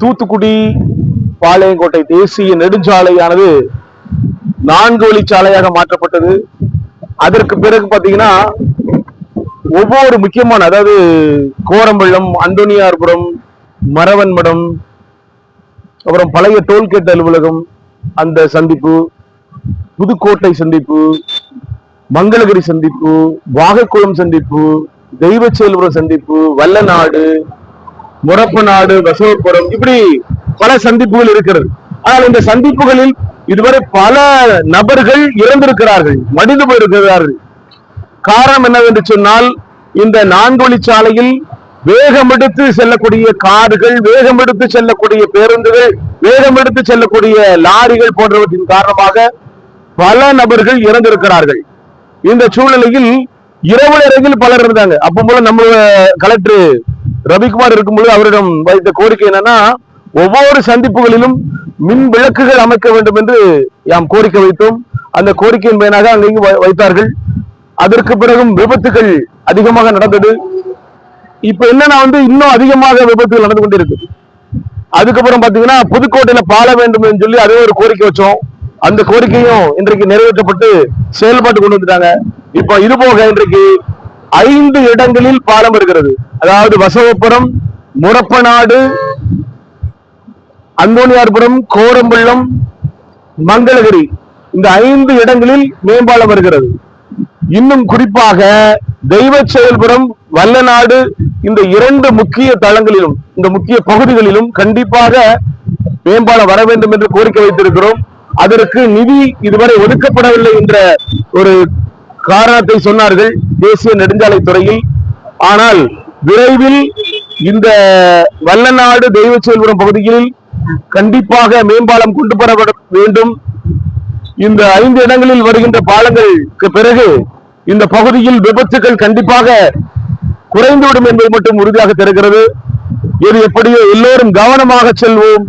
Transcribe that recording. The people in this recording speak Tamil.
தூத்துக்குடி பாளையங்கோட்டை தேசிய நெடுஞ்சாலையானது நான்கு வழிச்சாலையாக மாற்றப்பட்டது. அதற்கு பிறகு பார்த்தீங்கன்னா ஒவ்வொரு முக்கியமான அதாவது கோரம்பள்ளம் அந்தோனியார்புரம் மரவன்மடம் அப்புறம் பழைய டோல்கேட் அலுவலகம் அந்த சந்திப்பு புதுக்கோட்டை சந்திப்பு மங்களகிரி சந்திப்பு வாகைக்குளம் சந்திப்பு தெய்வச்சேல்புரம் சந்திப்பு வல்லநாடு முரப்பநாடு வசவப்புரம் இப்படி பல சந்திப்புகள் இருக்கிறது. ஆனால் இந்த சந்திப்புகளில் இதுவரை பல நபர்கள் இறந்திருக்கிறார்கள் மடிந்து போயிருக்கிறார்கள். காரணம் என்னவென்று சொன்னால் இந்த நான்கு வழிச்சாலையில் வேகமெடுத்து செல்லக்கூடிய கார்கள் வேகமெடுத்து செல்லக்கூடிய பேருந்துகள் வேகமெடுத்து செல்லக்கூடிய லாரிகள் போன்றவற்றின் காரணமாக பல நபர்கள் இறந்திருக்கிறார்கள். இந்த சூழ்நிலையில் இரவு நேரத்தில் பலர் இருந்தாங்க. அப்போ போல நம்ம கலெக்டர் ரவிக்குமார் இருக்கும்போது அவரிடம் வைத்த கோரிக்கை என்னன்னா ஒவ்வொரு சந்திப்புகளிலும் மின் விளக்குகள் அமைக்க வேண்டும் என்று யாம் கோரிக்கை வைத்தோம். அந்த கோரிக்கையின் பயனாக அங்கேயும் வைத்தார்கள். அதற்கு பிறகும் விபத்துகள் அதிகமாக நடந்தது. இப்ப என்னன்னா வந்து இன்னும் அதிகமாக விபத்துகள் நடந்து கொண்டிருக்கு. அதுக்கப்புறம் பாத்தீங்கன்னா புதுக்கோட்டையில பால வேண்டும் என்று சொல்லி அதே ஒரு கோரிக்கை வச்சோம். அந்த கோரிக்கையும் இன்றைக்கு நிறைவேற்றப்பட்டு செயல்பாட்டு கொண்டு வந்துட்டாங்க. இப்ப இது போக இன்றைக்கு ஐந்து இடங்களில் பாலம் இருக்கிறது. அதாவது வசவபுரம் முரப்பநாடு அந்தோனியார்புரம் கோரம்பள்ளம் மங்களகிரி இந்த ஐந்து இடங்களில் மேம்பாலம் வருகிறது. இன்னும் குறிப்பாக தெய்வ செயல்புரம் வல்லநாடு இந்த இரண்டு முக்கிய தளங்களிலும் இந்த முக்கிய பகுதிகளிலும் கண்டிப்பாக மேம்பாலம் வர வேண்டும் என்று கோரிக்கை வைத்திருக்கிறோம். அதற்கு நிதி இதுவரை ஒதுக்கப்படவில்லை என்ற ஒரு காரணத்தை சொன்னார்கள் தேசிய நெடுஞ்சாலை துறையில். ஆனால் விரைவில் இந்த வல்லநாடு தெய்வ செயல்புரம் பகுதியில் கண்டிப்பாக மேம்பாலம் கொண்டு வரப்பட வேண்டும். இந்த ஐந்து இடங்களில் வருகின்ற பாலங்களுக்கு பிறகு இந்த பகுதியில் விபத்துகள் கண்டிப்பாக குறைந்துவிடும் என்பது மட்டும் உறுதியாக தெரிகிறது. இது எப்படியோ எல்லோரும் கவனமாக செல்வோம்.